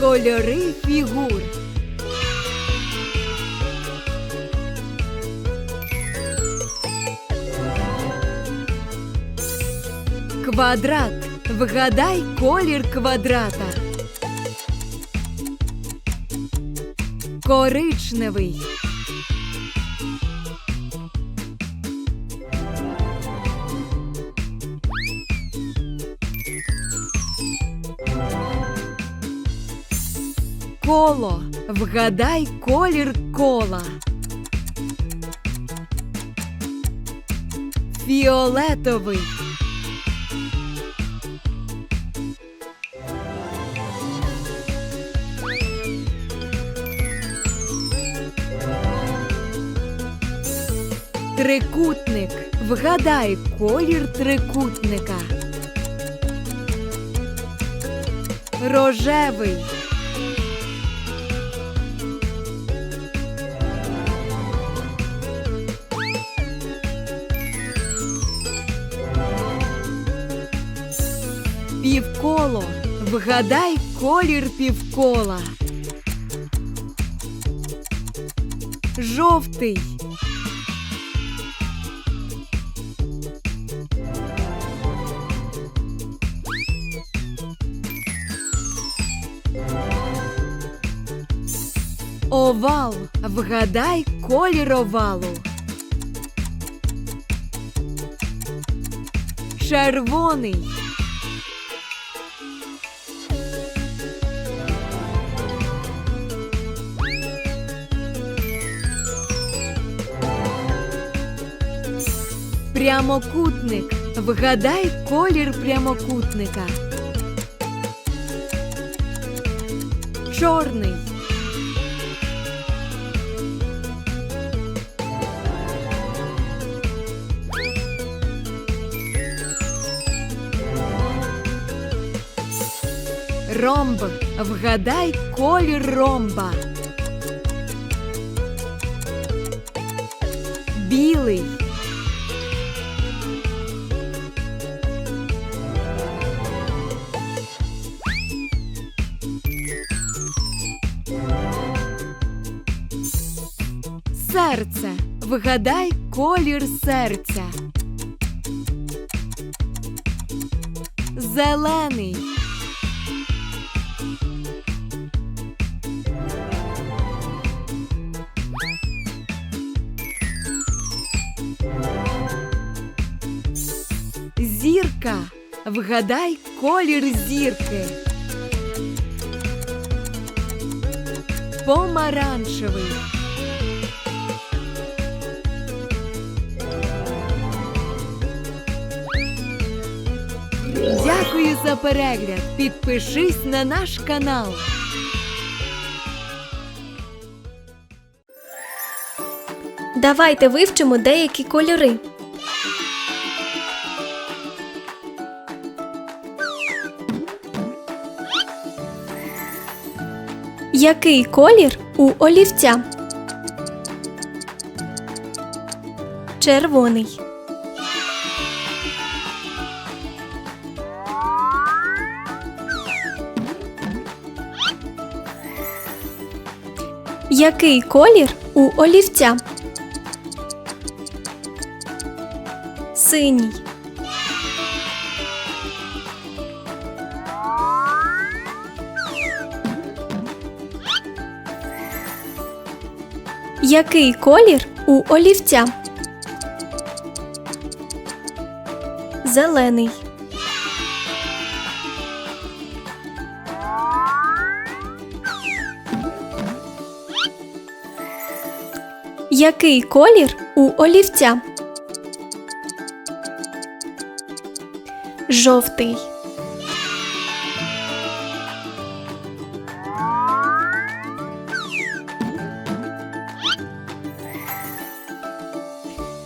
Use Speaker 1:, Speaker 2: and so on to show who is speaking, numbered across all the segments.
Speaker 1: Кольори фігур. Квадрат. Вгадай колір квадрата. Коричневий. Коло. Вгадай колір кола. Фіолетовий. Трикутник. Вгадай колір трикутника. Рожевий. Півколо. Вгадай колір півкола. Жовтий. Овал. Вгадай колір овалу. Червоний. Прямокутник. Вгадай колір прямокутника. Чорний. Ромб. Вгадай колір ромба. Білий. Серце. Вгадай колір серця. Зелений. Зірка. Вгадай колір зірки. Помаранчевий. Дякую за перегляд. Підпишись на наш канал.
Speaker 2: Давайте вивчимо деякі кольори. Який колір у олівця? Червоний. Який колір у олівця? Синій. Який колір у олівця? Зелений. Який колір у олівця? Жовтий.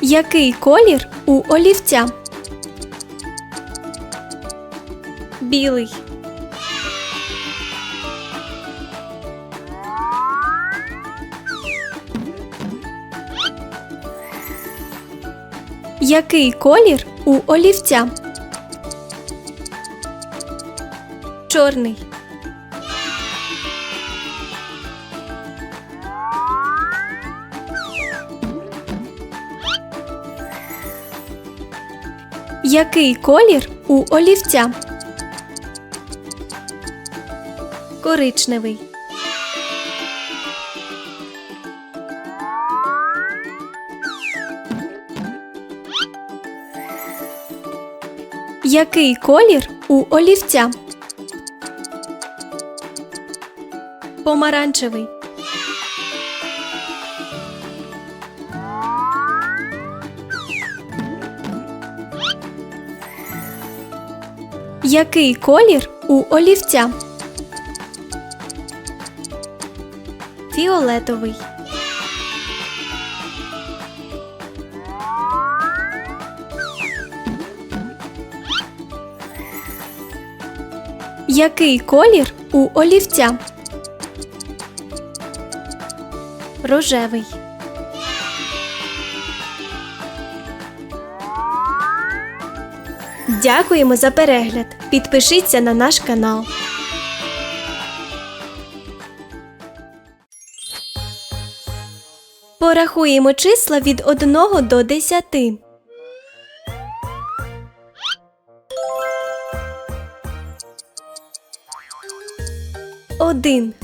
Speaker 2: Який колір у олівця? Білий. Який колір у олівця? Чорний. Який колір у олівця? Коричневий. Який колір у олівця? Помаранчевий. Який колір у олівця? Фіолетовий. Який колір у олівця? Рожевий. Дякуємо за перегляд. Підпишіться на наш канал. Порахуємо числа від 1 до 10. Один.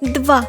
Speaker 2: Два.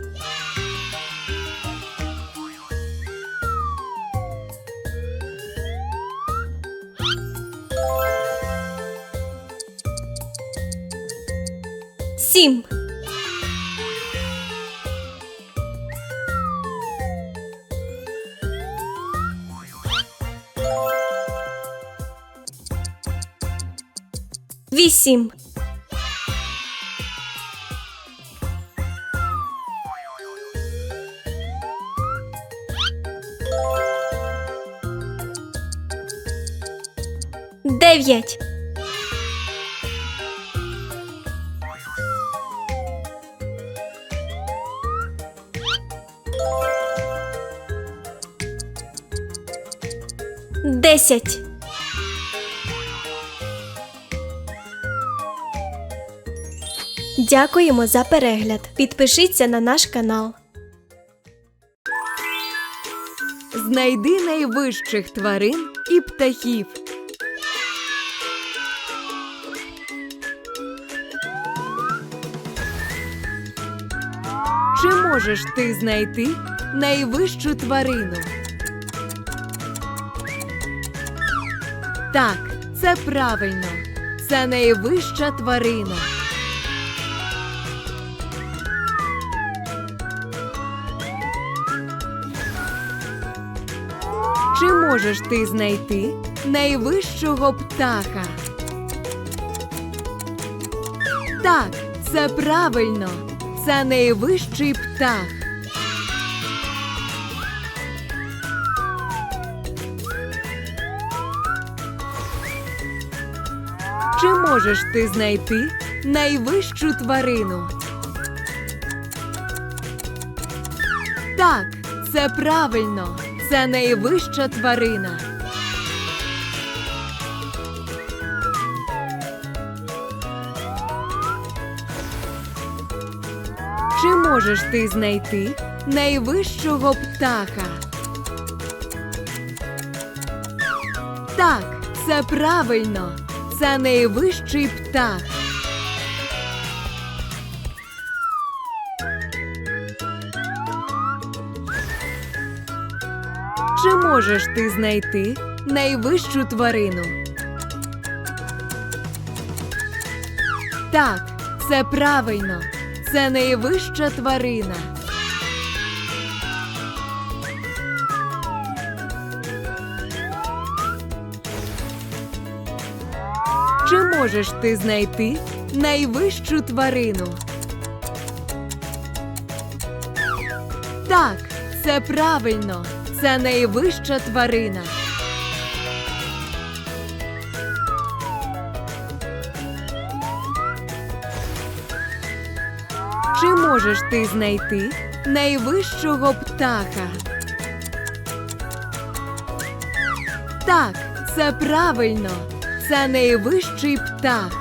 Speaker 2: Сім. Вісім. Дев'ять. Десять. Дякуємо за перегляд. Підпишіться на наш канал.
Speaker 1: Знайди найвищих тварин і птахів. Чи можеш ти знайти найвищу тварину? Так, це правильно. Це найвища тварина. Чи можеш ти знайти найвищого птаха? Так, це правильно. Це найвищий птах. Можеш ти знайти найвищу тварину? Так, це правильно. Це найвища тварина. Чи можеш ти знайти найвищого птаха? Так, це правильно. Це найвищий птах. Чи можеш ти знайти найвищу тварину? Так, це правильно. Це найвища тварина. Чи можеш ти знайти найвищу тварину? Так, це правильно. Це найвища тварина. Чи можеш ти знайти найвищого птаха? Так, це правильно. Це найвищий птах.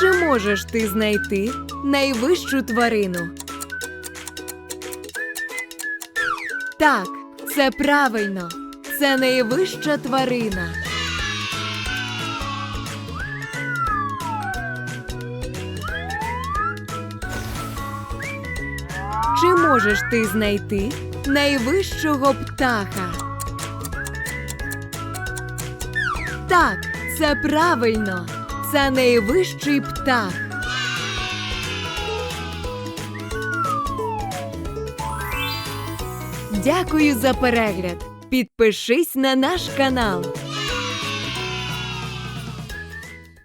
Speaker 1: Чи можеш ти знайти найвищу тварину? Так, це правильно. Це найвища тварина. Можеш ти знайти найвищого птаха? Так, це правильно. Це найвищий птах. Дякую за перегляд. Підпишись на наш канал.